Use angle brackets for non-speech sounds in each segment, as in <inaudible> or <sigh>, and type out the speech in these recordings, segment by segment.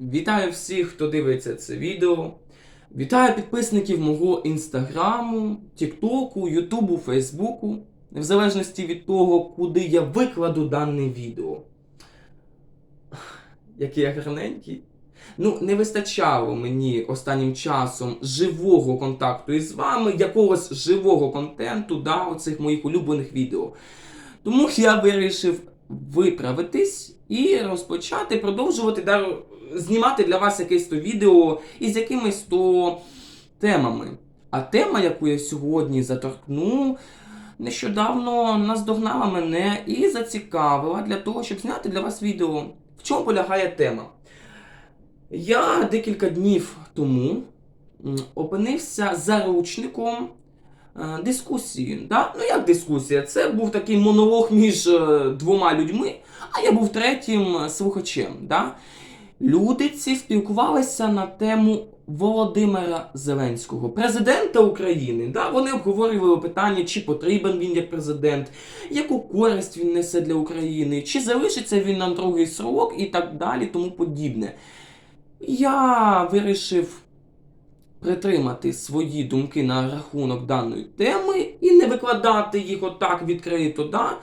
Вітаю всіх, хто дивиться це відео. Вітаю підписників мого інстаграму, Тіктоку, Ютубу, Фейсбуку, в залежності від того, куди я викладу дане відео. Який я гарненький. Ну, не вистачало мені останнім часом живого контакту із вами, якогось живого контенту, да, оцих моїх улюблених відео. Тому я вирішив виправитись і розпочати продовжувати да, знімати для вас якесь то відео із якимись то темами. А тема, яку я сьогодні заторкну, нещодавно наздогнала мене і зацікавила для того, щоб зняти для вас відео. В чому полягає тема? Я декілька днів тому опинився заручником е, дискусії. Да? Ну як дискусія? Це був такий монолог між е, двома людьми, а я був третім е, слухачем. Да? Люди ці спілкувалися на тему Володимира Зеленського, президента України. Да? Вони обговорювали питання, чи потрібен він як президент, яку користь він несе для України, чи залишиться він на другий срок і так далі, тому подібне. Я вирішив притримати свої думки на рахунок даної теми і не викладати їх отак відкрито. Да?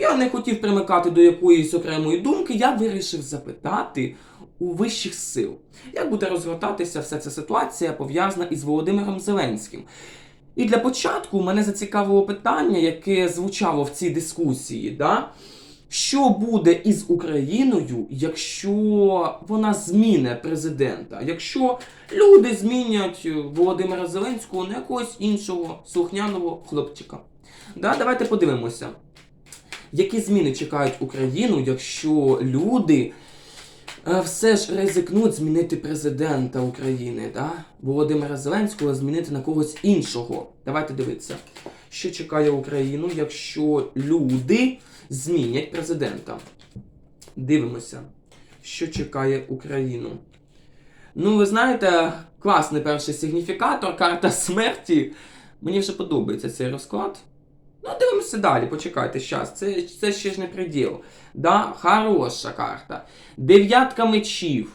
Я не хотів примикати до якоїсь окремої думки, я вирішив запитати у вищих сил, як буде розгортатися вся ця ситуація, пов'язана із Володимиром Зеленським. І для початку мене зацікавило питання, яке звучало в цій дискусії. Да? Що буде із Україною, якщо вона зміне президента? Якщо люди змінять Володимира Зеленського на якогось іншого слухняного хлопчика? Да, давайте подивимося, які зміни чекають Україну, якщо люди все ж ризикнуть змінити президента України, да? Володимира Зеленського змінити на когось іншого. Давайте дивитися, що чекає Україну, якщо люди змінять президента. Дивимося, що чекає Україну. Ну, ви знаєте, класний перший сигніфікатор, карта смерті. Мені вже подобається цей розклад. Ну, дивимося далі, почекайте, щас. Це, це ще ж не приділ. Да? Хороша карта. Дев'ятка мечів.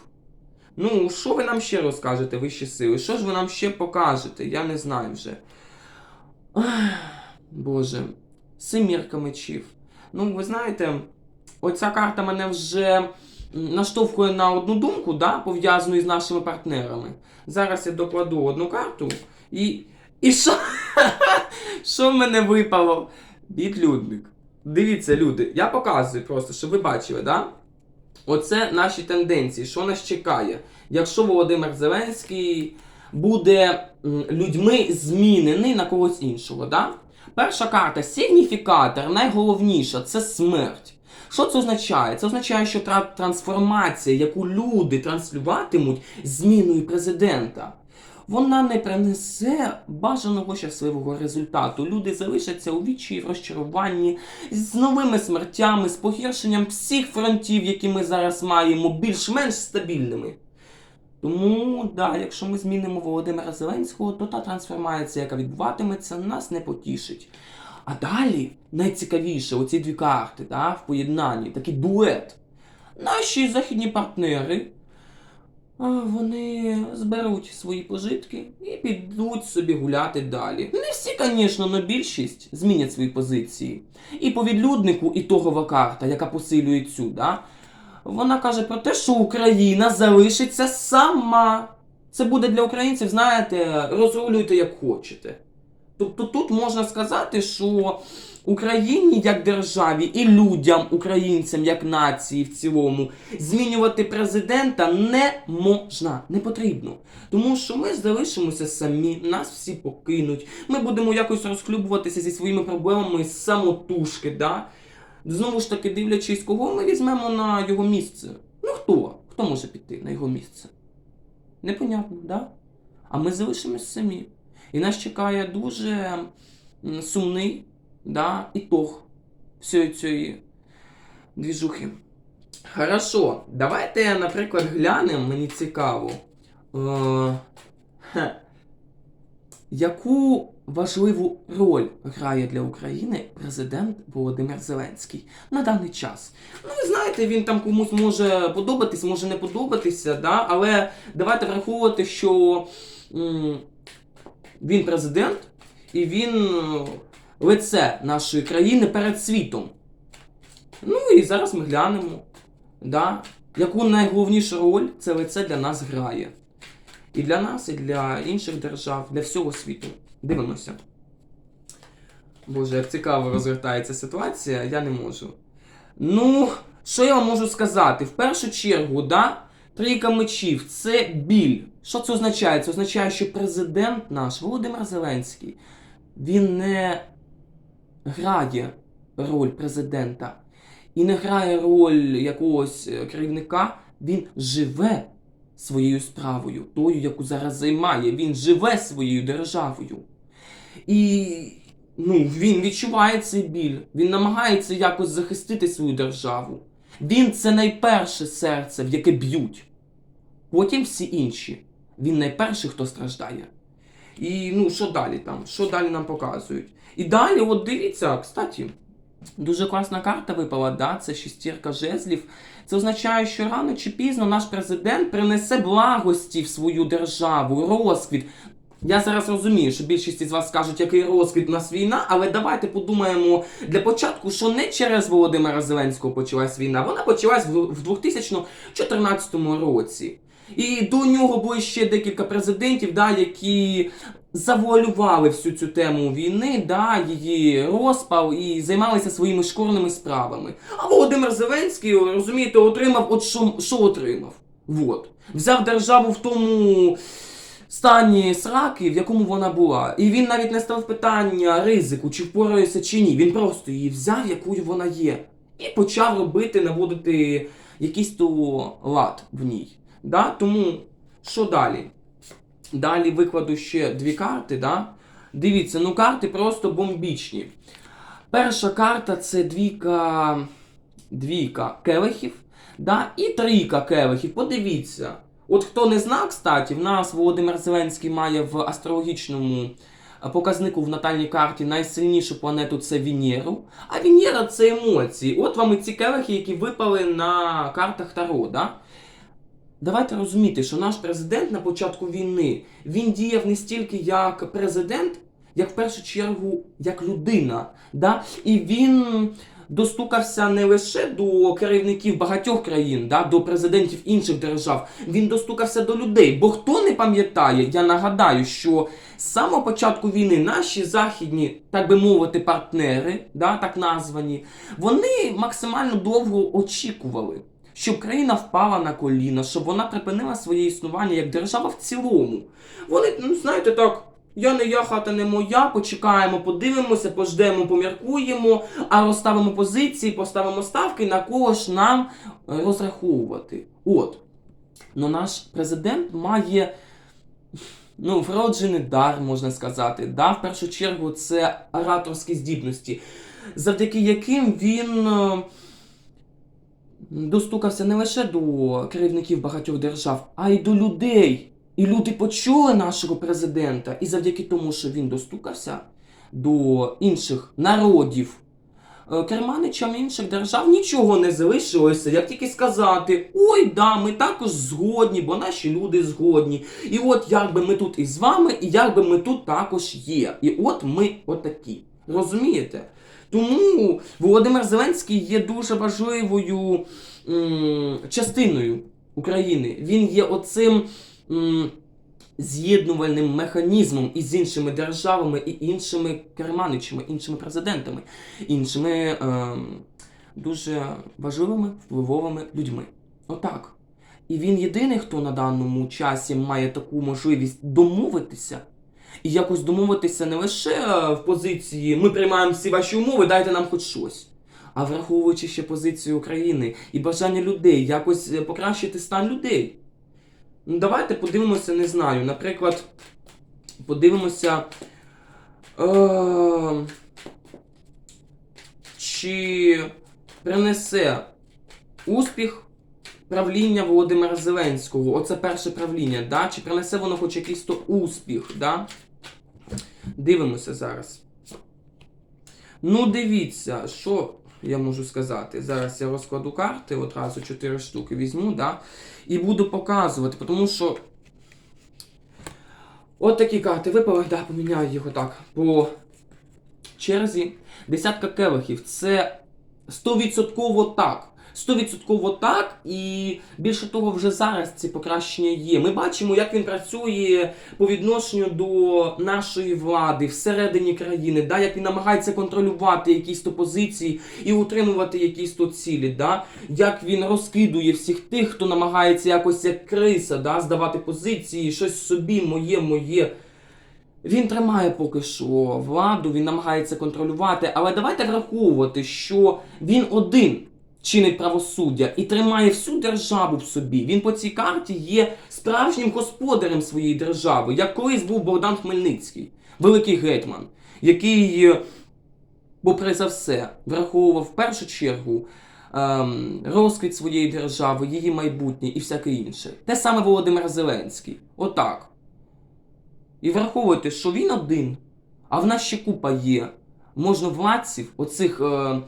Ну, що ви нам ще розкажете, вищі сили? Що ж ви нам ще покажете? Я не знаю вже. Боже. Семірка мечів. Ну, ви знаєте, оця карта мене вже наштовхує на одну думку, да, пов'язану із нашими партнерами. Зараз я докладу одну карту і. І що? <laughs> Що в мене випало? Відлюдник. Дивіться, люди, я показую просто, щоб ви бачили, да? Оце наші тенденції, що нас чекає. Якщо Володимир Зеленський буде людьми змінений на когось іншого, да? Перша карта сигніфікатор, найголовніша це смерть. Що це означає? Це означає, що трансформація, яку люди транслюватимуть зміною президента, вона не принесе бажаного щасливого результату. Люди залишаться у вічі в розчаруванні з новими смертями, з погіршенням всіх фронтів, які ми зараз маємо, більш-менш стабільними. Тому, да, якщо ми змінимо Володимира Зеленського, то та трансформація, яка відбуватиметься, нас не потішить. А далі найцікавіше, оці дві карти, да, в поєднанні, такий дует. Наші західні партнери, вони зберуть свої пожитки і підуть собі гуляти далі. Не всі, звісно, але більшість змінять свої позиції. І по відлюднику ітогова карта, яка посилює цю, да, вона каже про те, що Україна залишиться сама. Це буде для українців, знаєте, розрулюйте як хочете. Тобто тут можна сказати, що Україні як державі і людям, українцям як нації в цілому, змінювати президента не можна, не потрібно. Тому що ми залишимося самі, нас всі покинуть. Ми будемо якось розхлюбуватися зі своїми проблемами самотужки. Да? Знову ж таки, дивлячись, кого ми візьмемо на його місце. Ну хто? Хто може піти на його місце? Непонятно, да? А ми залишимось самі. І нас чекає дуже сумний да, ітог всієї цієї двіжухи. Хорошо, давайте, наприклад, глянемо, мені цікаво. Е, яку важливу роль грає для України президент Володимир Зеленський на даний час. Ну, ви знаєте, він там комусь може подобатись, може не подобатися, да? але давайте враховувати, що м, він президент і він е, лице нашої країни перед світом. Ну і зараз ми глянемо, да? яку найголовнішу роль це лице для нас грає. І для нас, і для інших держав, для всього світу. Дивимося. Боже, як цікаво розгортається ситуація, я не можу. Ну, що я вам можу сказати? В першу чергу, да, трійка мечів це біль. Що це означає? Це означає, що президент наш, Володимир Зеленський, він не грає роль президента і не грає роль якогось керівника, він живе своєю справою, тою, яку зараз займає. Він живе своєю державою. І ну, він відчуває цей біль, він намагається якось захистити свою державу. Він це найперше серце, в яке б'ють. Потім всі інші. Він найперший, хто страждає. І ну, що далі там? Що далі нам показують? І далі, от дивіться, кстати, дуже класна карта випала, да? це шістірка жезлів. Це означає, що рано чи пізно наш президент принесе благості в свою державу, розквіт. Я зараз розумію, що більшість із вас скажуть, який розквіт у нас війна, але давайте подумаємо для початку, що не через Володимира Зеленського почалась війна, вона почалась в в 2014 році. І до нього були ще декілька президентів, да, які завуалювали всю цю тему війни, да, її розпал і займалися своїми шкурними справами. А Володимир Зеленський, розумієте, отримав от що, що отримав. Вот. Взяв державу в тому стані сраки, в якому вона була. І він навіть не ставив питання ризику, чи впорається чи ні. Він просто її взяв, якою вона є. І почав робити, наводити якийсь то лад в ній. Да? Тому що далі? Далі викладу ще дві карти. Да? Дивіться, ну карти просто бомбічні. Перша карта це двійка, двійка келихів, да? і трійка келихів. Подивіться. От хто не знав, кстати, в нас Володимир Зеленський має в астрологічному е, показнику в натальній карті найсильнішу планету це Венеру. А Венера це емоції. От вам і ці келихи, які випали на картах Таро. Да? Давайте розуміти, що наш президент на початку війни він діяв не стільки як президент, як в першу чергу як людина. Да? І він достукався не лише до керівників багатьох країн, да? до президентів інших держав. Він достукався до людей. Бо хто не пам'ятає, я нагадаю, що з самого початку війни наші західні, так би мовити, партнери, да, так названі, вони максимально довго очікували щоб країна впала на коліна, щоб вона припинила своє існування як держава в цілому. Вони, ну знаєте, так. Я не я, хата не моя, почекаємо, подивимося, пождемо, поміркуємо, а розставимо позиції, поставимо ставки, на кого ж нам е, розраховувати. От. Ну наш президент має ну, вроджений дар, можна сказати. Да? В першу чергу, це ораторські здібності, завдяки яким він. Достукався не лише до керівників багатьох держав, а й до людей. І люди почули нашого президента, і завдяки тому, що він достукався до інших народів, е, керманичам інших держав нічого не залишилося, як тільки сказати: ой, да, ми також згодні, бо наші люди згодні. І от як би ми тут із вами, і як би ми тут також є. І от ми отакі. Розумієте? Тому Володимир Зеленський є дуже важливою м, частиною України. Він є оцим м, з'єднувальним механізмом із іншими державами і іншими керманичами, іншими президентами, іншими е, дуже важливими впливовими людьми. Отак. І він єдиний, хто на даному часі має таку можливість домовитися. І якось домовитися не лише е, в позиції ми приймаємо всі ваші умови, дайте нам хоч щось. А враховуючи ще позицію України і бажання людей, якось е, покращити стан людей. Ну, давайте подивимося, не знаю. Наприклад, подивимося. Е- чи принесе успіх правління Володимира Зеленського. Оце перше правління, да? Чи принесе воно хоч якийсь то успіх, да? Дивимося зараз. Ну, дивіться, що я можу сказати. Зараз я розкладу карти, одразу 4 штуки візьму, да, і буду показувати, тому що. От такі карти випали, да, поміняю їх отак. По черзі. Десятка келихів. Це 100% так. 100% так, і більше того, вже зараз ці покращення є. Ми бачимо, як він працює по відношенню до нашої влади всередині країни, да, як він намагається контролювати якісь то позиції і утримувати якісь то цілі, да, як він розкидує всіх тих, хто намагається якось як криса, да, здавати позиції, щось собі, моє, моє. Він тримає поки що владу, він намагається контролювати, але давайте враховувати, що він один чинить правосуддя і тримає всю державу в собі. Він по цій карті є справжнім господарем своєї держави, як колись був Богдан Хмельницький, великий гетьман, який, е, попри за все, враховував в першу чергу ем, розквіт своєї держави, її майбутнє і всяке інше. Те саме Володимир Зеленський. Отак. І враховуйте, що він один, а в нас ще купа є можновладців, оцих, е,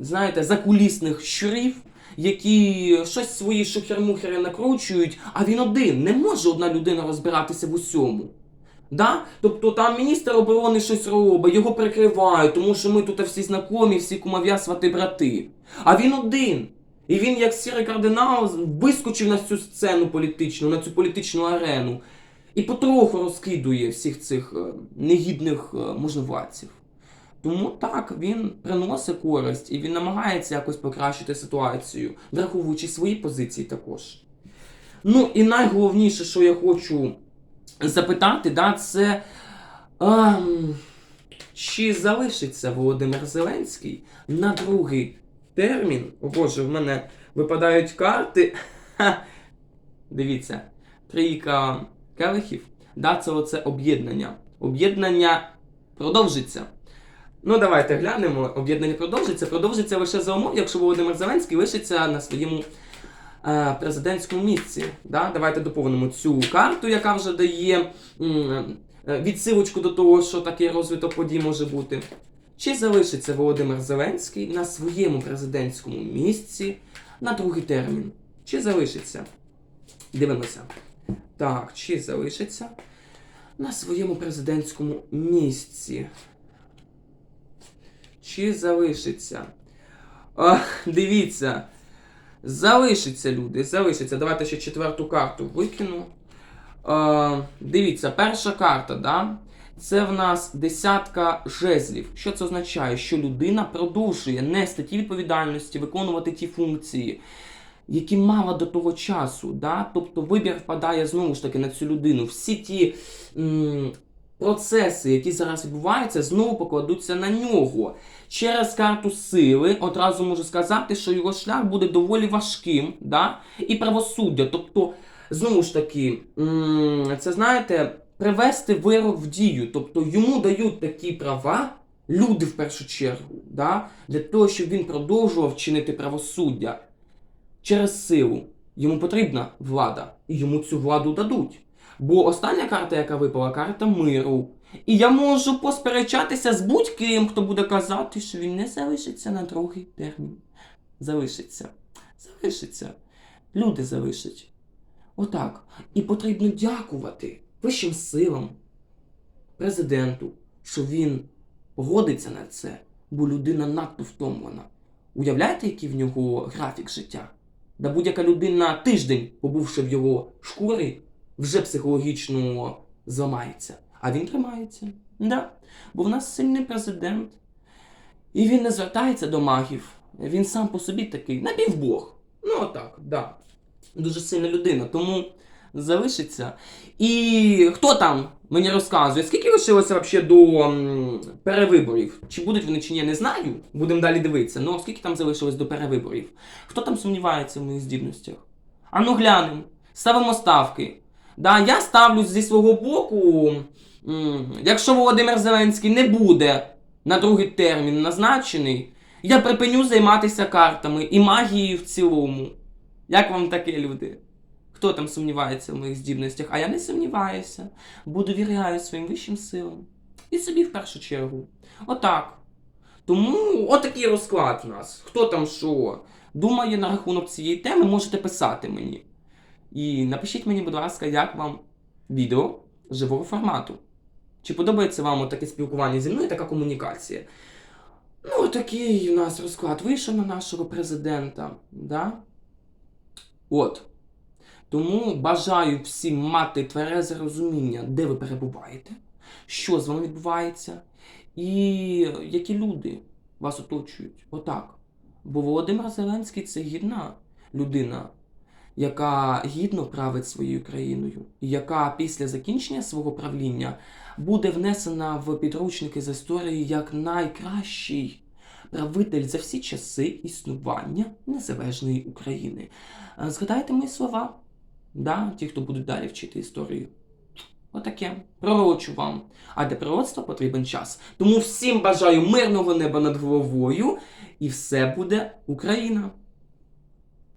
знаєте, закулісних щурів, які щось свої шухер-мухери накручують, а він один. Не може одна людина розбиратися в усьому. Да? Тобто там міністр оборони щось робить, його прикривають, тому що ми тут всі знайомі, всі кумов'я, свати брати. А він один. І він, як сірий кардинал, вискочив на цю сцену політичну, на цю політичну арену. І потроху розкидує всіх цих е, негідних е, можновладців. Тому так, він приносить користь і він намагається якось покращити ситуацію, враховуючи свої позиції також. Ну і найголовніше, що я хочу запитати, да, це ем, чи залишиться Володимир Зеленський на другий термін? О Боже, в мене випадають карти. Ха. Дивіться, трійка келихів, да, це оце об'єднання. Об'єднання продовжиться. Ну, давайте глянемо. Об'єднання продовжиться. Продовжиться лише за умов, якщо Володимир Зеленський лишиться на своєму е, президентському місці. Да? Давайте доповнимо цю карту, яка вже дає м, е, відсилочку до того, що такий розвиток подій може бути. Чи залишиться Володимир Зеленський на своєму президентському місці на другий термін? Чи залишиться? Дивимося. Так, чи залишиться на своєму президентському місці? Чи залишиться? А, дивіться. Залишиться, люди, залишиться. Давайте ще четверту карту викину. А, дивіться, перша карта, да? Це в нас десятка жезлів. Що це означає? Що людина продовжує нести ті відповідальності, виконувати ті функції, які мала до того часу. Да? Тобто вибір впадає знову ж таки на цю людину. Всі ті м, процеси, які зараз відбуваються, знову покладуться на нього. Через карту сили одразу можу сказати, що його шлях буде доволі важким, да? і правосуддя. Тобто, знову ж таки, це знаєте, привести вирок в дію. Тобто йому дають такі права, люди в першу чергу, да? для того, щоб він продовжував чинити правосуддя через силу. Йому потрібна влада, і йому цю владу дадуть. Бо остання карта, яка випала, карта миру. І я можу посперечатися з будь-ким, хто буде казати, що він не залишиться на другий термін. Залишиться. Залишиться. Люди залишать. Отак. І потрібно дякувати вищим силам, президенту, що він погодиться на це, бо людина надто втомлена. Уявляєте, який в нього графік життя? Да будь-яка людина тиждень, побувши в його шкурі, вже психологічно зламається. А він тримається. Да. Бо в нас сильний президент. І він не звертається до магів. Він сам по собі такий напівбог. Ну, отак, да. Дуже сильна людина. Тому залишиться. І хто там мені розказує, скільки лишилося взагалі до м, перевиборів? Чи будуть вони чи ні, не знаю. Будемо далі дивитися. Ну, скільки там залишилось до перевиборів? Хто там сумнівається в моїх здібностях? А ну глянемо. Ставимо ставки. Да, я ставлю зі свого боку, якщо Володимир Зеленський не буде на другий термін назначений, я припиню займатися картами і магією в цілому. Як вам таке, люди? Хто там сумнівається в моїх здібностях, а я не сумніваюся, бо довіряю своїм вищим силам. І собі в першу чергу. Отак. Тому отакий розклад у нас. Хто там що думає на рахунок цієї теми, можете писати мені. І напишіть мені, будь ласка, як вам відео живого формату. Чи подобається вам таке спілкування зі мною, така комунікація? Ну, такий у нас розклад вийшов на нашого президента. Да? От. Тому бажаю всім мати тверезе розуміння, де ви перебуваєте, що з вами відбувається, і які люди вас оточують. Отак. Бо Володимир Зеленський це гідна людина, яка гідно править своєю країною, яка після закінчення свого правління буде внесена в підручники з історії як найкращий правитель за всі часи існування незалежної України. Е, Згадайте мої слова, да? ті, хто будуть далі вчити історію. Отаке. Пророчу вам. А для пророцтва потрібен час. Тому всім бажаю мирного неба над головою, і все буде Україна.